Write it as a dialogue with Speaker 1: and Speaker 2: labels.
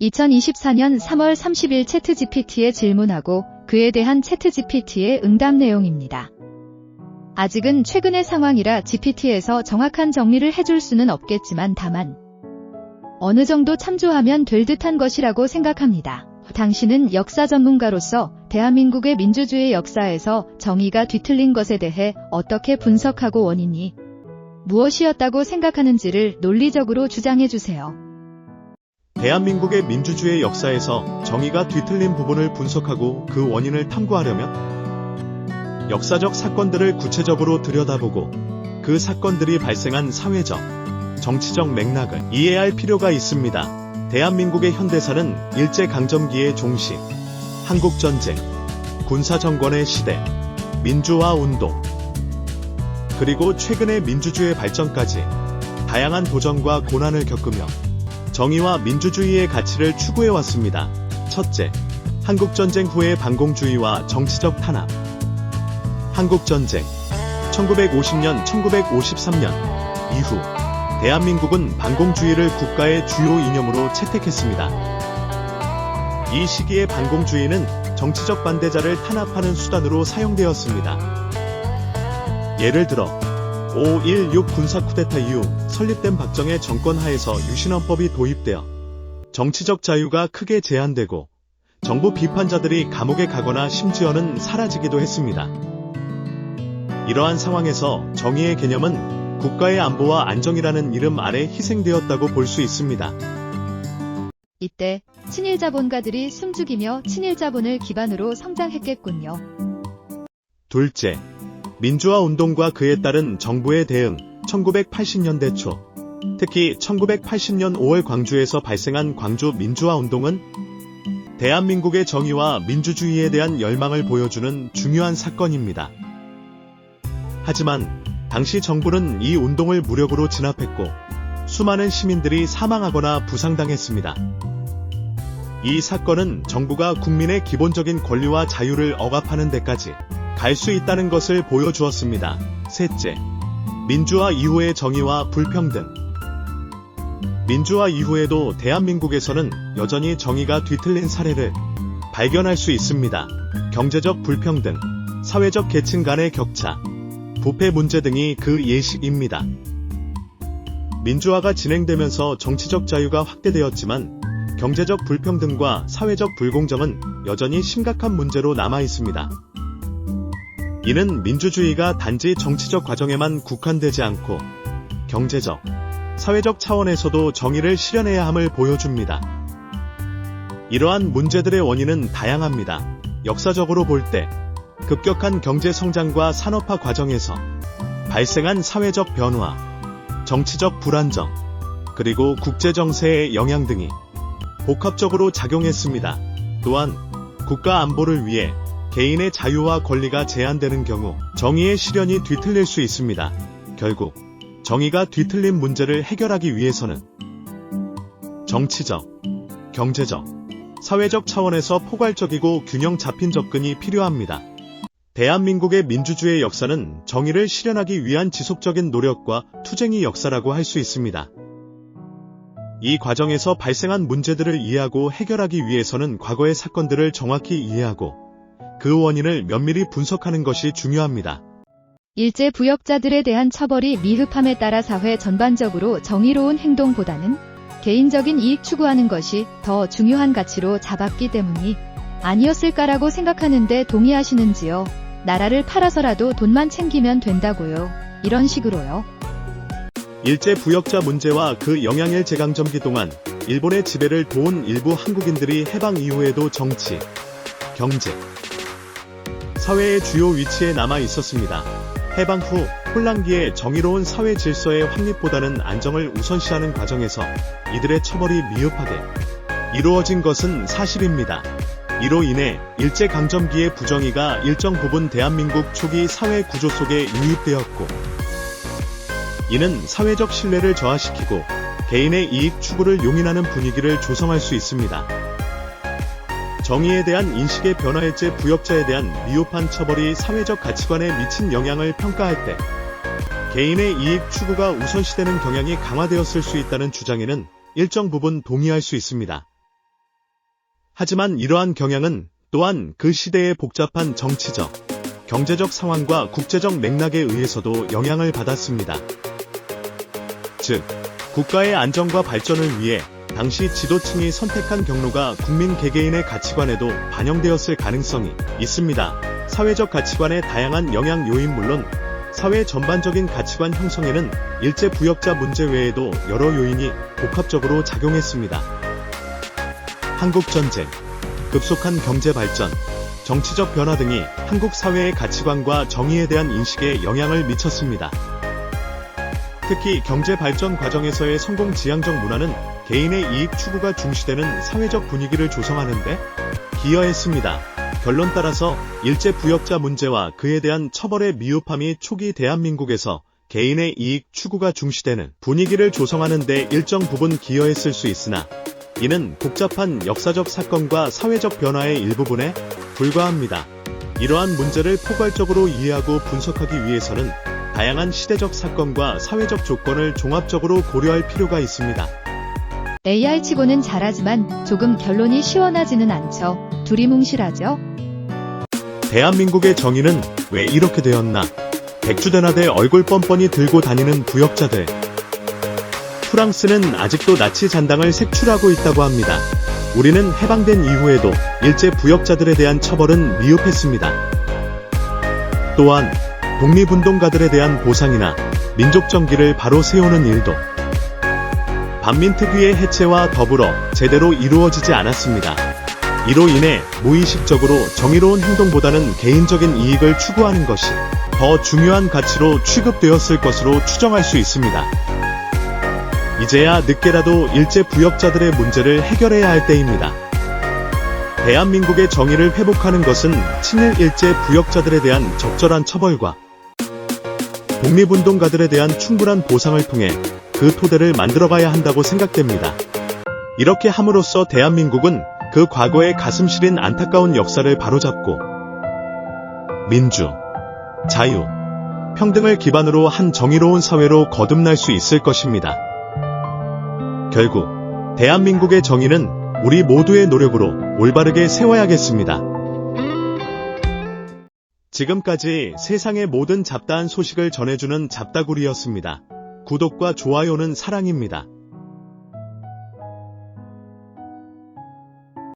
Speaker 1: 2024년 3월 30일 채트 GPT에 질문하고 그에 대한 채트 GPT의 응답 내용입니다. 아직은 최근의 상황이라 GPT에서 정확한 정리를 해줄 수는 없겠지만 다만 어느 정도 참조하면 될 듯한 것이라고 생각합니다. 당신은 역사 전문가로서 대한민국의 민주주의 역사에서 정의가 뒤틀린 것에 대해 어떻게 분석하고 원인이 무엇이었다고 생각하는지를 논리적으로 주장해 주세요.
Speaker 2: 대한민국의 민주주의 역사에서 정의가 뒤틀린 부분을 분석하고 그 원인을 탐구하려면 역사적 사건들을 구체적으로 들여다보고 그 사건들이 발생한 사회적, 정치적 맥락을 이해할 필요가 있습니다. 대한민국의 현대사는 일제강점기의 종식, 한국전쟁, 군사정권의 시대, 민주화 운동, 그리고 최근의 민주주의 발전까지 다양한 도전과 고난을 겪으며 정의와 민주주의의 가치를 추구해왔습니다. 첫째, 한국전쟁 후의 반공주의와 정치적 탄압. 한국전쟁, 1950년, 1953년 이후 대한민국은 반공주의를 국가의 주요 이념으로 채택했습니다. 이 시기의 반공주의는 정치적 반대자를 탄압하는 수단으로 사용되었습니다. 예를 들어 5.16 군사 쿠데타 이후 설립된 박정희 정권 하에서 유신헌법이 도입되어 정치적 자유가 크게 제한되고 정부 비판자들이 감옥에 가거나 심지어는 사라지기도 했습니다. 이러한 상황에서 정의의 개념은 국가의 안보와 안정이라는 이름 아래 희생되었다고 볼 수 있습니다.
Speaker 1: 이때 친일 자본가들이 숨죽이며 친일 자본을 기반으로 성장했겠군요.
Speaker 2: 둘째, 민주화 운동과 그에 따른 정부의 대응 1980년대 초 특히 1980년 5월 광주에서 발생한 광주 민주화 운동은 대한민국의 정의와 민주주의에 대한 열망을 보여주는 중요한 사건입니다. 하지만 당시 정부는 이 운동을 무력으로 진압했고 수많은 시민들이 사망하거나 부상당했습니다. 이 사건은 정부가 국민의 기본적인 권리와 자유를 억압하는 데까지 갈 수 있다는 것을 보여주었습니다. 셋째, 민주화 이후의 정의와 불평등. 민주화 이후에도 대한민국에서는 여전히 정의가 뒤틀린 사례를 발견할 수 있습니다. 경제적 불평등, 사회적 계층 간의 격차, 부패 문제 등이 그 예시입니다. 민주화가 진행되면서 정치적 자유가 확대되었지만 경제적 불평등과 사회적 불공정은 여전히 심각한 문제로 남아 있습니다. 이는 민주주의가 단지 정치적 과정에만 국한되지 않고 경제적, 사회적 차원에서도 정의를 실현해야 함을 보여줍니다. 이러한 문제들의 원인은 다양합니다. 역사적으로 볼 때 급격한 경제 성장과 산업화 과정에서 발생한 사회적 변화, 정치적 불안정, 그리고 국제 정세의 영향 등이 복합적으로 작용했습니다. 또한 국가 안보를 위해 개인의 자유와 권리가 제한되는 경우 정의의 실현이 뒤틀릴 수 있습니다. 결국 정의가 뒤틀린 문제를 해결하기 위해서는 정치적, 경제적, 사회적 차원에서 포괄적이고 균형 잡힌 접근이 필요합니다. 대한민국의 민주주의 역사는 정의를 실현하기 위한 지속적인 노력과 투쟁의 역사라고 할 수 있습니다. 이 과정에서 발생한 문제들을 이해하고 해결하기 위해서는 과거의 사건들을 정확히 이해하고 그 원인을 면밀히 분석하는 것이 중요합니다.
Speaker 1: 일제 부역자들에 대한 처벌이 미흡함에 따라 사회 전반적으로 정의로운 행동보다는 개인적인 이익 추구하는 것이 더 중요한 가치로 잡았기 때문이 아니었을까라고 생각하는데 동의하시는지요? 나라를 팔아서라도 돈만 챙기면 된다고요. 이런 식으로요.
Speaker 2: 일제 부역자 문제와 그 영향일 제강점기 동안 일본의 지배를 도운 일부 한국인들이 해방 이후에도 정치, 경제, 사회의 주요 위치에 남아 있었습니다. 해방 후 혼란기에 정의로운 사회 질서의 확립보다는 안정을 우선시하는 과정에서 이들의 처벌이 미흡하게 이루어진 것은 사실입니다. 이로 인해 일제강점기의 부정의가 일정 부분 대한민국 초기 사회 구조 속에 유입되었고, 이는 사회적 신뢰를 저하시키고 개인의 이익 추구를 용인하는 분위기를 조성할 수 있습니다. 정의에 대한 인식의 변화일제 부역자에 대한 미흡한 처벌이 사회적 가치관에 미친 영향을 평가할 때 개인의 이익 추구가 우선시되는 경향이 강화되었을 수 있다는 주장에는 일정 부분 동의할 수 있습니다. 하지만 이러한 경향은 또한 그 시대의 복잡한 정치적, 경제적 상황과 국제적 맥락에 의해서도 영향을 받았습니다. 즉, 국가의 안정과 발전을 위해 당시 지도층이 선택한 경로가 국민 개개인의 가치관에도 반영되었을 가능성이 있습니다. 사회적 가치관의 다양한 영향 요인 물론 사회 전반적인 가치관 형성에는 일제 부역자 문제 외에도 여러 요인이 복합적으로 작용했습니다. 한국 전쟁, 급속한 경제 발전, 정치적 변화 등이 한국 사회의 가치관과 정의에 대한 인식에 영향을 미쳤습니다. 특히 경제 발전 과정에서의 성공 지향적 문화는 개인의 이익 추구가 중시되는 사회적 분위기를 조성하는데 기여했습니다. 결론 따라서 일제 부역자 문제와 그에 대한 처벌의 미흡함이 초기 대한민국에서 개인의 이익 추구가 중시되는 분위기를 조성하는 데 일정 부분 기여했을 수 있으나 이는 복잡한 역사적 사건과 사회적 변화의 일부분에 불과합니다. 이러한 문제를 포괄적으로 이해하고 분석하기 위해서는 다양한 시대적 사건과 사회적 조건을 종합적으로 고려할 필요가 있습니다.
Speaker 1: AI 치고는 잘하지만 조금 결론이 시원하지는 않죠. 두리뭉실하죠?
Speaker 2: 대한민국의 정의는 왜 이렇게 되었나? 백주대나대 얼굴 뻔뻔히 들고 다니는 부역자들. 프랑스는 아직도 나치 잔당을 색출하고 있다고 합니다. 우리는 해방된 이후에도 일제 부역자들에 대한 처벌은 미흡했습니다. 또한 독립운동가들에 대한 보상이나 민족 정기를 바로 세우는 일도 반민특위의 해체와 더불어 제대로 이루어지지 않았습니다. 이로 인해 무의식적으로 정의로운 행동보다는 개인적인 이익을 추구하는 것이 더 중요한 가치로 취급되었을 것으로 추정할 수 있습니다. 이제야 늦게라도 일제 부역자들의 문제를 해결해야 할 때입니다. 대한민국의 정의를 회복하는 것은 친일 일제 부역자들에 대한 적절한 처벌과 독립운동가들에 대한 충분한 보상을 통해 그 토대를 만들어가야 한다고 생각됩니다. 이렇게 함으로써 대한민국은 그 과거의 가슴 시린 안타까운 역사를 바로잡고 민주, 자유, 평등을 기반으로 한 정의로운 사회로 거듭날 수 있을 것입니다. 결국 대한민국의 정의는 우리 모두의 노력으로 올바르게 세워야겠습니다. 지금까지 세상의 모든 잡다한 소식을 전해주는 잡다구리였습니다. 구독과 좋아요는 사랑입니다.